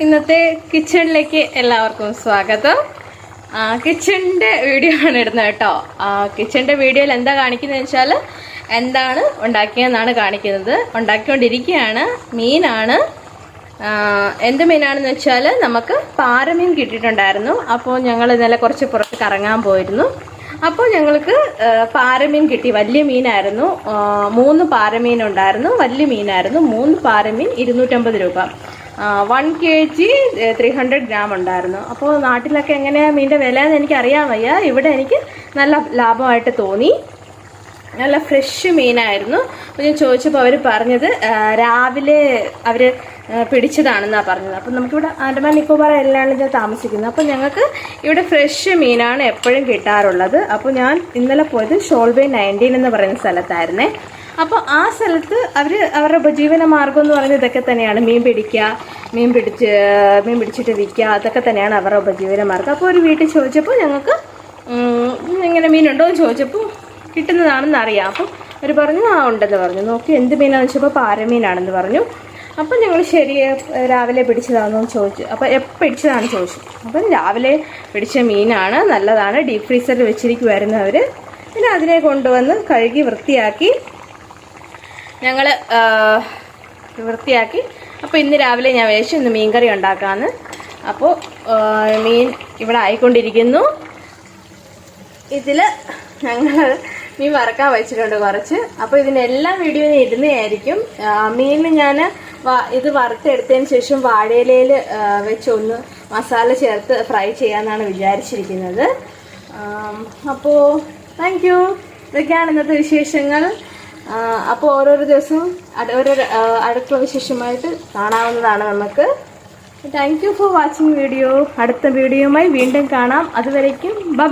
ഇന്നത്തെ കിച്ചണിലേക്ക് എല്ലാവർക്കും സ്വാഗതം. ആ, കിച്ചണിന്റെ വീഡിയോ ആണ് ഇടുന്നത് കേട്ടോ. ആ, കിച്ചണിന്റെ വീഡിയോയിൽ എന്താ കാണിക്കുന്നത് വെച്ചാൽ എന്താണ് ഉണ്ടാക്കിയെന്നാണ് കാണിക്കുന്നത്. ഉണ്ടാക്കിക്കൊണ്ടിരിക്കുകയാണ്. മീനാണ്. എന്ത് മീനാണെന്ന് വെച്ചാൽ നമുക്ക് പാരമീൻ കിട്ടിയിട്ടുണ്ടായിരുന്നു. അപ്പോൾ ഞങ്ങൾ ഇന്നലെ കുറച്ച് പുറത്ത് കറങ്ങാൻ പോയിരുന്നു. അപ്പോൾ ഞങ്ങൾക്ക് പാരമീൻ കിട്ടി. വലിയ മീനായിരുന്നു. മൂന്ന് പാരമീൻ ഉണ്ടായിരുന്നു. വലിയ മീനായിരുന്നു. മൂന്ന് പാരമീൻ ഇരുന്നൂറ്റമ്പത് രൂപ. One K G three hundred gram ഉണ്ടായിരുന്നു. അപ്പോൾ നാട്ടിലൊക്കെ എങ്ങനെയാണ് മീന്റെ വില എന്ന് എനിക്ക് അറിയാൻ വയ്യ. ഇവിടെ എനിക്ക് നല്ല ലാഭമായിട്ട് തോന്നി. നല്ല ഫ്രഷ് മീനായിരുന്നു. അപ്പോൾ ഞാൻ ചോദിച്ചപ്പോൾ അവർ പറഞ്ഞത് രാവിലെ അവർ പിടിച്ചതാണെന്നാണ് പറഞ്ഞത്. അപ്പം നമുക്കിവിടെ ആൻഡമാൻ നിക്കോബാർ ഞാൻ താമസിക്കുന്നത് അപ്പോൾ ഞങ്ങൾക്ക് ഇവിടെ ഫ്രഷ് മീനാണ് എപ്പോഴും കിട്ടാറുള്ളത്. അപ്പോൾ ഞാൻ ഇന്നലെ പോയത് ഷോൾബേ നയന്റീൻ എന്ന് പറയുന്ന സ്ഥലത്തായിരുന്നേ. അപ്പോൾ ആ സ്ഥലത്ത് അവർ അവരുടെ ഉപജീവന മാർഗം എന്ന് പറയുന്നത് ഇതൊക്കെ തന്നെയാണ്. മീൻ പിടിക്കുക മീൻ പിടിച്ച് മീൻ പിടിച്ചിട്ട് വിൽക്കുക അതൊക്കെ തന്നെയാണ് അവരുടെ ഉപജീവന മാർഗം അപ്പോൾ ഒരു വീട്ടിൽ ചോദിച്ചപ്പോൾ ഞങ്ങൾക്ക് ഇങ്ങനെ മീനുണ്ടോ എന്ന് ചോദിച്ചപ്പോൾ കിട്ടുന്നതാണെന്ന് അറിയാം. അപ്പം അവർ പറഞ്ഞു ആ ഉണ്ടെന്ന് പറഞ്ഞു. നോക്കി എന്ത് മീനാണെന്ന് വെച്ചപ്പോൾ പാരമീനാണെന്ന് പറഞ്ഞു. അപ്പം ഞങ്ങൾ ശരി രാവിലെ പിടിച്ചതാണെന്ന് ചോദിച്ചു. അപ്പോൾ എപ്പോൾ പിടിച്ചതാണ് ചോദിച്ചു അപ്പം രാവിലെ പിടിച്ച മീനാണ് നല്ലതാണ്. ഡീപ് ഫ്രീസറിൽ വെച്ചിരിക്കുമായിരുന്നു അവർ പിന്നെ അതിനെ കൊണ്ടുവന്ന് കഴുകി വൃത്തിയാക്കി ഞങ്ങൾ വൃത്തിയാക്കി. അപ്പോൾ ഇന്ന് രാവിലെ ഞാൻ വേഷം ഇന്ന് മീൻകറി ഉണ്ടാക്കാമെന്ന് അപ്പോൾ മീൻ ഇവിടെ ആയിക്കൊണ്ടിരിക്കുന്നു. ഇതിൽ ഞങ്ങൾ മീൻ വറക്കാൻ വെച്ചിട്ടുണ്ട് കുറച്ച്. അപ്പോൾ ഇതിനെല്ലാം എല്ലാ വീഡിയോയും ഇടുന്നതായിരിക്കും. മീൻ ഞാൻ ഇത് വറുത്തെടുത്തതിന് ശേഷം വാഴയിലയിൽ വെച്ച് ഒന്ന് മസാല ചേർത്ത് ഫ്രൈ ചെയ്യാമെന്നാണ് വിചാരിച്ചിരിക്കുന്നത്. അപ്പോൾ താങ്ക് യു ഇതൊക്കെയാണ് ഇന്നത്തെ വിശേഷങ്ങൾ. അപ്പോൾ ഓരോരോ ദിവസവും ഓരോ അടുക്കള വിശേഷമായിട്ട് കാണാവുന്നതാണ് നമുക്ക്. Thank you for watching video അടുത്ത വീഡിയോയുമായി വീണ്ടും കാണാം. അതുവരേക്കും ബൈ